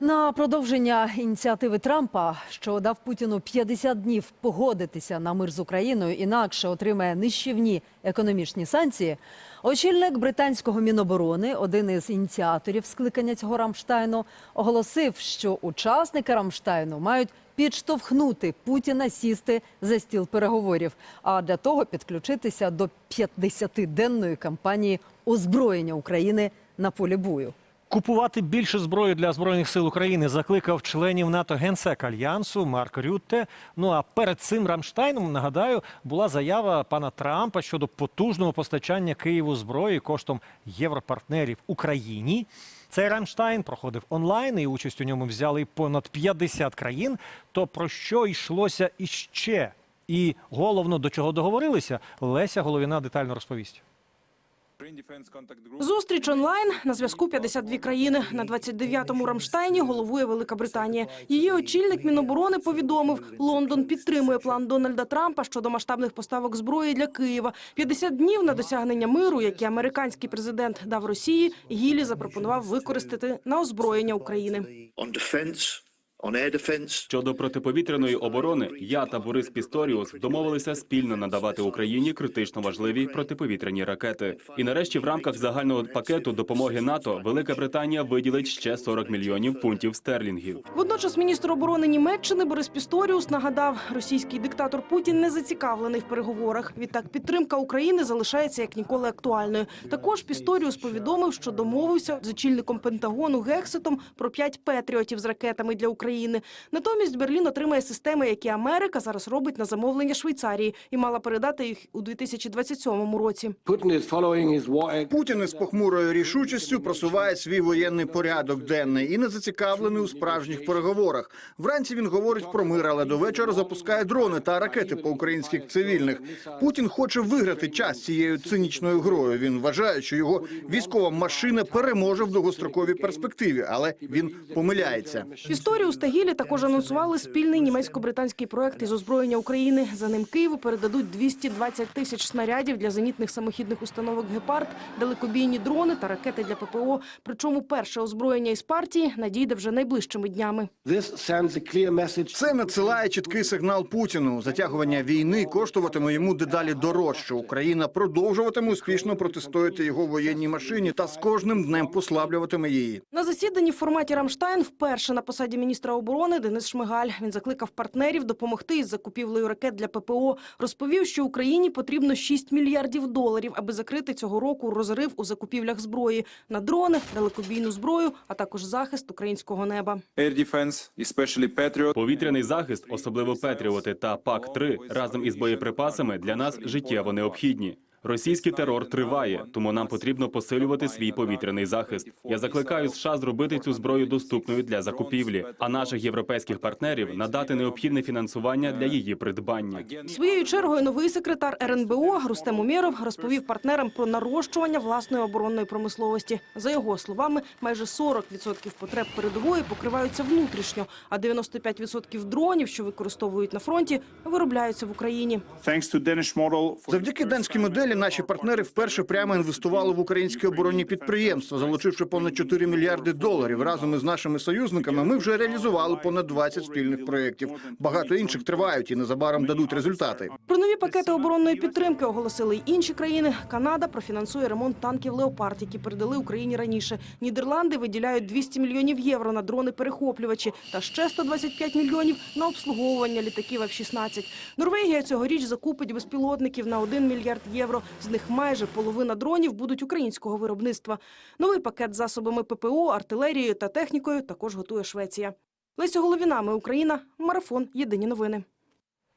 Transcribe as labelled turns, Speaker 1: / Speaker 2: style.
Speaker 1: На продовження ініціативи Трампа, що дав Путіну 50 днів погодитися на мир з Україною, інакше отримає нищівні економічні санкції. Очільник британського міноборони, один із ініціаторів скликання цього Рамштайну, оголосив, що учасники Рамштайну мають підштовхнути Путіна сісти за стіл переговорів, а для того підключитися до 50-денної кампанії озброєння України на полі бою.
Speaker 2: Купувати більше зброї для збройних сил України закликав членів НАТО генсек альянсу Марк Рютте. Ну а перед цим Рамштайном нагадаю була заява пана Трампа щодо потужного постачання Києву зброї коштом європартнерів Україні. Цей Рамштайн проходив онлайн, і участь у ньому взяли понад 50 країн. То про що йшлося іще? І головно до чого договорилися, Леся Головіна детально розповість.
Speaker 3: Зустріч онлайн на зв'язку 52 країни. На 29-му Рамштайні головує Велика Британія. Її очільник Міноборони повідомив, Лондон підтримує план Дональда Трампа щодо масштабних поставок зброї для Києва. 50 днів на досягнення миру, які американський президент дав Росії, Гілі запропонував використати на озброєння України.
Speaker 4: Щодо протиповітряної оборони, я та Борис Пісторіус домовилися спільно надавати Україні критично важливі протиповітряні ракети. І нарешті, в рамках загального пакету допомоги НАТО, Велика Британія виділить ще 40 мільйонів фунтів стерлінгів.
Speaker 3: Водночас міністр оборони Німеччини Борис Пісторіус нагадав, російський диктатор Путін не зацікавлений в переговорах. Відтак підтримка України залишається як ніколи актуальною. Також Пісторіус повідомив, що домовився з очільником Пентагону Гексетом про п'ять петріотів з ракетами для України. Натомість Берлін отримає системи, які Америка зараз робить на замовлення Швейцарії, і мала передати їх у 2027 році.
Speaker 5: Путін із похмурою рішучістю просуває свій воєнний порядок денний і не зацікавлений у справжніх переговорах. Вранці він говорить про мир, але до вечора запускає дрони та ракети по українських цивільних. Путін хоче виграти час цією цинічною грою. Він вважає, що його військова машина переможе в довгостроковій перспективі, але він помиляється.
Speaker 3: Пісторіус та Гілі також анонсували спільний німецько-британський проект із озброєння України. За ним Києву передадуть 220 тисяч снарядів для зенітних самохідних установок «Гепард», далекобійні дрони та ракети для ППО. Причому перше озброєння із партії надійде вже найближчими днями.
Speaker 5: Це надсилає чіткий сигнал Путіну. Затягування війни коштуватиме йому дедалі дорожче. Україна продовжуватиме успішно протистояти його воєнній машині та з кожним днем послаблюватиме її.
Speaker 3: На засіданні в форматі Рамштайн вперше на посаді міністра оборони Денис Шмигаль. Він закликав партнерів допомогти із закупівлею ракет для ППО. Розповів, що Україні потрібно 6 мільярдів доларів, аби закрити цього року розрив у закупівлях зброї на дрони, далекобійну зброю, а також захист українського неба.
Speaker 4: Повітряний захист, особливо Петріоти та пак 3 разом із боєприпасами для нас життєво необхідні. Російський терор триває, тому нам потрібно посилювати свій повітряний захист. Я закликаю США зробити цю зброю доступною для закупівлі, а наших європейських партнерів надати необхідне фінансування для її придбання.
Speaker 3: Своєю чергою новий секретар РНБО Рустем Умєров розповів партнерам про нарощування власної оборонної промисловості. За його словами, майже 40% потреб передової покриваються внутрішньо, а 95% дронів, що використовують на фронті, виробляються в Україні.
Speaker 5: Завдяки данській моделі наші партнери вперше прямо інвестували в українські оборонні підприємства, залучивши понад 4 мільярди доларів. Разом із нашими союзниками ми вже реалізували понад 20 спільних проєктів. Багато інших тривають і незабаром дадуть результати.
Speaker 3: Про нові пакети оборонної підтримки оголосили й інші країни. Канада профінансує ремонт танків «Леопард», які передали Україні раніше. Нідерланди виділяють 200 мільйонів євро на дрони-перехоплювачі та ще 125 мільйонів на обслуговування літаків F-16. Норвегія цьогоріч закупить безпілотників на 1 мільярд євро. З них майже половина дронів будуть українського виробництва. Новий пакет з засобами ППО, артилерією та технікою також готує Швеція. Леся Головіна, ми Україна. Марафон. Єдині новини.